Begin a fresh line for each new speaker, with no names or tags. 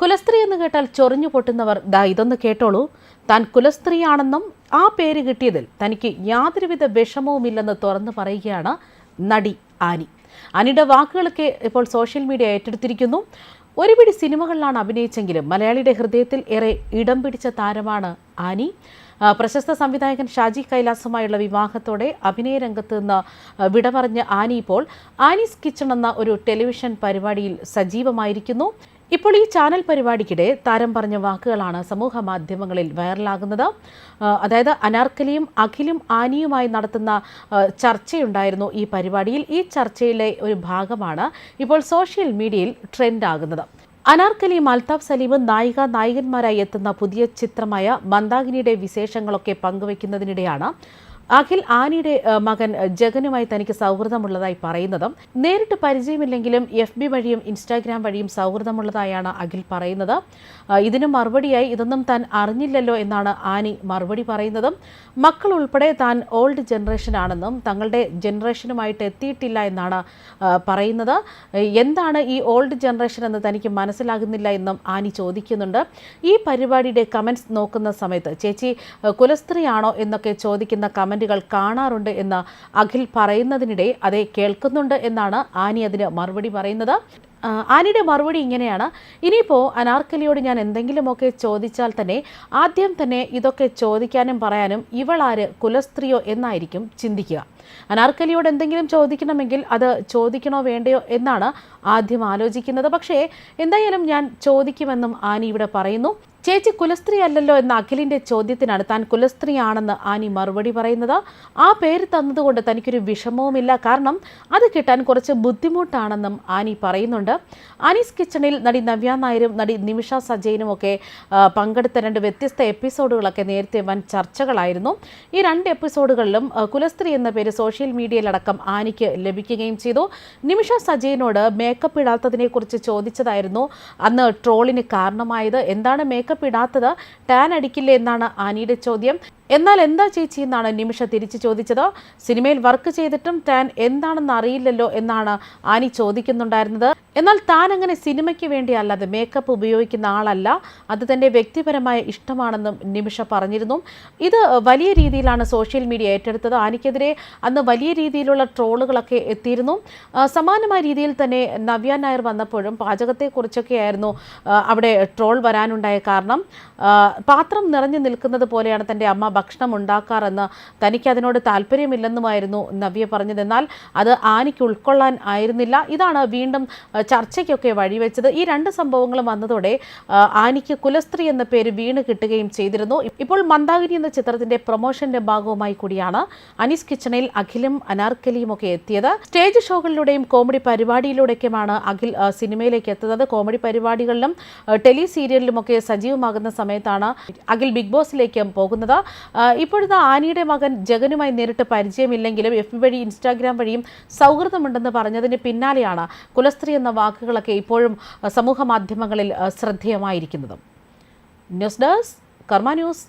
കുലസ്ത്രീ എന്ന് കേട്ടാൽ ചൊറിഞ്ഞു പൊട്ടുന്നവർ ദാ ഇതൊന്ന് കേട്ടോളൂ. താൻ കുലസ്ത്രീയാണെന്നും ആ പേര് കിട്ടിയതിൽ തനിക്ക് യാതൊരുവിധ വിഷമവുമില്ലെന്ന് തുറന്നു പറയുകയാണ് നടി ആനി. ആനിയുടെ വാക്കുകളൊക്കെ ഇപ്പോൾ സോഷ്യൽ മീഡിയ ഏറ്റെടുത്തിരിക്കുന്നു. ഒരുപിടി സിനിമകളിലാണ് അഭിനയിച്ചെങ്കിലും മലയാളിയുടെ ഹൃദയത്തിൽ ഏറെ ഇടം പിടിച്ച താരമാണ് ആനി. പ്രശസ്ത സംവിധായകൻ ഷാജി കൈലാസുമായുള്ള വിവാഹത്തോടെ അഭിനയ രംഗത്ത് നിന്ന് വിട പറഞ്ഞ ആനി ഇപ്പോൾ ആനീസ് കിച്ചൺ എന്ന ഒരു ടെലിവിഷൻ പരിപാടിയിൽ സജീവമായിരിക്കുന്നു. ഇപ്പോൾ ഈ ചാനൽ പരിപാടിക്കിടെ താരം പറഞ്ഞ വാക്കുകളാണ് സമൂഹ മാധ്യമങ്ങളിൽ വൈറലാകുന്നത്. അതായത് അനാർക്കലിയും അഖിലും ആനിയുമായി നടത്തുന്ന ചർച്ചയുണ്ടായിരുന്നു ഈ പരിപാടിയിൽ. ഈ ചർച്ചയിലെ ഒരു ഭാഗമാണ് ഇപ്പോൾ സോഷ്യൽ മീഡിയയിൽ ട്രെൻഡ് ആകുന്നത് അനാർക്കലിയും അൽതാഫ് സലീമും നായിക നായകന്മാരായി എത്തുന്ന പുതിയ ചിത്രമായ മന്ദാകിനിയുടെ വിശേഷങ്ങളൊക്കെ പങ്കുവയ്ക്കുന്നതിനിടെയാണ് അഖിൽ ആനിയുടെ മകൻ ജഗനുമായി തനിക്ക് സൗഹൃദമുള്ളതായി പറയുന്നതും നേരിട്ട് പരിചയമില്ലെങ്കിലും എഫ് ബി വഴിയും ഇൻസ്റ്റാഗ്രാം വഴിയും സൗഹൃദമുള്ളതായാണ് അഖിൽ പറയുന്നത്. ഇതിന് മറുപടിയായി ഇതൊന്നും താൻ അറിഞ്ഞില്ലല്ലോ എന്നാണ് ആനി മറുപടി പറയുന്നതും. മക്കൾ ഉൾപ്പെടെ താൻ ഓൾഡ് ജനറേഷൻ ആണെന്നും തങ്ങളുടെ ജനറേഷനുമായിട്ട് എത്തിയിട്ടില്ല എന്നാണ് പറയുന്നത്. എന്താണ് ഈ ഓൾഡ് ജനറേഷൻ എന്ന് തനിക്ക് മനസ്സിലാകുന്നില്ല എന്നും ആനി ചോദിക്കുന്നുണ്ട്. ഈ പരിപാടിയുടെ കമൻസ് നോക്കുന്ന സമയത്ത് ചേച്ചി കുലസ്ത്രീയാണോ? എന്നൊക്കെ ചോദിക്കുന്ന കമന്റുകൾ കാണാറുണ്ട് എന്ന് അഖിൽ പറയുന്നതിനിടെ അതേ കേൾക്കുന്നുണ്ട് എന്നാണ് ആനി അതിന് മറുപടി പറയുന്നത്. ആനിയുടെ മറുപടി ഇങ്ങനെയാണ്. ഇനിയിപ്പോൾ അനാർക്കലിയോട് ഞാൻ എന്തെങ്കിലുമൊക്കെ ചോദിച്ചാൽ തന്നെ ആദ്യം തന്നെ ഇതൊക്കെ ചോദിക്കാനും പറയാനും ഇവളാര് കുലസ്ത്രീയോ എന്നായിരിക്കും ചിന്തിക്കുക. അനാർക്കലിയോട് എന്തെങ്കിലും ചോദിക്കണമെങ്കിൽ അത് ചോദിക്കണോ വേണ്ടയോ എന്നാണ് ആദ്യം ആലോചിക്കുന്നത്. പക്ഷേ എന്തായാലും ഞാൻ ചോദിക്കുമെന്നും ആനി ഇവിടെ പറയുന്നു. ചേച്ചി കുലസ്ത്രീ അല്ലല്ലോ എന്ന അഖിലിന്റെ ചോദ്യത്തിനാണ് താൻ കുലസ്ത്രീയാണെന്ന് ആനി മറുപടി പറയുന്നത്. ആ പേര് തന്നതുകൊണ്ട് തനിക്കൊരു വിഷമവുമില്ല. കാരണം അത് കിട്ടാൻ കുറച്ച് ബുദ്ധിമുട്ടാണെന്നും ആനി പറയുന്നുണ്ട്. ആനീസ് കിച്ചണിൽ നടി നവ്യ നായരും നടി നിമിഷ സജയനും ഒക്കെ പങ്കെടുത്ത രണ്ട് വ്യത്യസ്ത എപ്പിസോഡുകളൊക്കെ നേരത്തെ വൻ ചർച്ചകളായിരുന്നു. ഈ രണ്ട് എപ്പിസോഡുകളിലും കുലസ്ത്രീ എന്ന പേര് സോഷ്യൽ മീഡിയയിലടക്കം ആനിക്ക് ലഭിക്കുകയും ചെയ്തു. നിമിഷ സജയനോട് മേക്കപ്പ് ഇടാത്തതിനെക്കുറിച്ച് ചോദിച്ചതായിരുന്നു അന്ന് ട്രോളിന് കാരണമായത്. എന്താണ് മേക്കപ്പ് ഇടാത്തത് ടാൻ അടിക്കില്ലേ എന്നാണ് ആനിയുടെ ചോദ്യം. എന്നാൽ എന്താ ചേച്ചി എന്നാണ് നിമിഷ തിരിച്ചു ചോദിച്ചത്. സിനിമയിൽ വർക്ക് ചെയ്തിട്ടും ടാൻ എന്താണെന്ന് അറിയില്ലല്ലോ എന്നാണ് ആനി ചോദിക്കുന്നുണ്ടായിരുന്നത്. എന്നാൽ താൻ അങ്ങനെ സിനിമയ്ക്ക് വേണ്ടി അല്ലാതെ മേക്കപ്പ് ഉപയോഗിക്കുന്ന ആളല്ല. അത് തന്റെ വ്യക്തിപരമായ ഇഷ്ടമാണെന്നും നിമിഷ പറഞ്ഞിരുന്നു. ഇത് വലിയ രീതിയിലാണ് സോഷ്യൽ മീഡിയ ഏറ്റെടുത്തത്. ആനിക്കെതിരെ അന്ന് വലിയ രീതിയിലുള്ള ട്രോളുകളൊക്കെ എത്തിയിരുന്നു. സമാനമായ രീതിയിൽ തന്നെ നവ്യ നായർ വന്നപ്പോഴും പാചകത്തെക്കുറിച്ചൊക്കെ ആയിരുന്നു അവിടെ ട്രോൾ വരാനുണ്ടായ കാരണം. പാത്രം നിറഞ്ഞു നിൽക്കുന്നത് പോലെയാണ് തന്റെ അമ്മ ഭക്ഷണം ഉണ്ടാക്കാറെന്ന് തനിക്ക് അതിനോട് താല്പര്യമില്ലെന്നുമായിരുന്നു നവ്യ പറഞ്ഞത് എന്നാൽ അത് ആനിക്ക് ഉൾക്കൊള്ളാൻ ആയിരുന്നില്ല. ഇതാണ് വീണ്ടും ചർച്ചയ്ക്കൊക്കെ വഴിവെച്ചത്. ഈ രണ്ട് സംഭവങ്ങളും വന്നതോടെ ആനിക്ക് കുലസ്ത്രീ എന്ന പേര് വീണ് കിട്ടുകയും ചെയ്തിരുന്നു. ഇപ്പോൾ മന്ദാകിനി എന്ന ചിത്രത്തിന്റെ പ്രൊമോഷന്റെ ഭാഗവുമായി കൂടിയാണ് അനീസ് കിച്ചണിൽ അഖിലും അനാർക്കലിയും ഒക്കെ എത്തിയത്. സ്റ്റേജ് ഷോകളിലൂടെയും കോമഡി പരിപാടിയിലൂടെയൊക്കെയാണ് അഖിൽ സിനിമയിലേക്ക് എത്തുന്നത്. കോമഡി പരിപാടികളിലും ടെലി സീരിയലിലുമൊക്കെ സജീവമാകുന്ന സമയത്താണ് അഖിൽ ബിഗ് ബോസിലേക്ക് പോകുന്നത്. ഇപ്പോഴത്തെ ആനിയുടെ മകൻ ജഗനുമായി നേരിട്ട് പരിചയമില്ലെങ്കിലും എഫ് വഴി ഇൻസ്റ്റാഗ്രാം വഴിയും സൗഹൃദമുണ്ടെന്ന് പറഞ്ഞതിന് പിന്നാലെയാണ് കുലസ്ത്രീ എന്ന വാക്കുകളൊക്കെ ഇപ്പോഴും സമൂഹ മാധ്യമങ്ങളിൽ ശ്രദ്ധേയമായിരിക്കുന്നത്. News desk Karma news.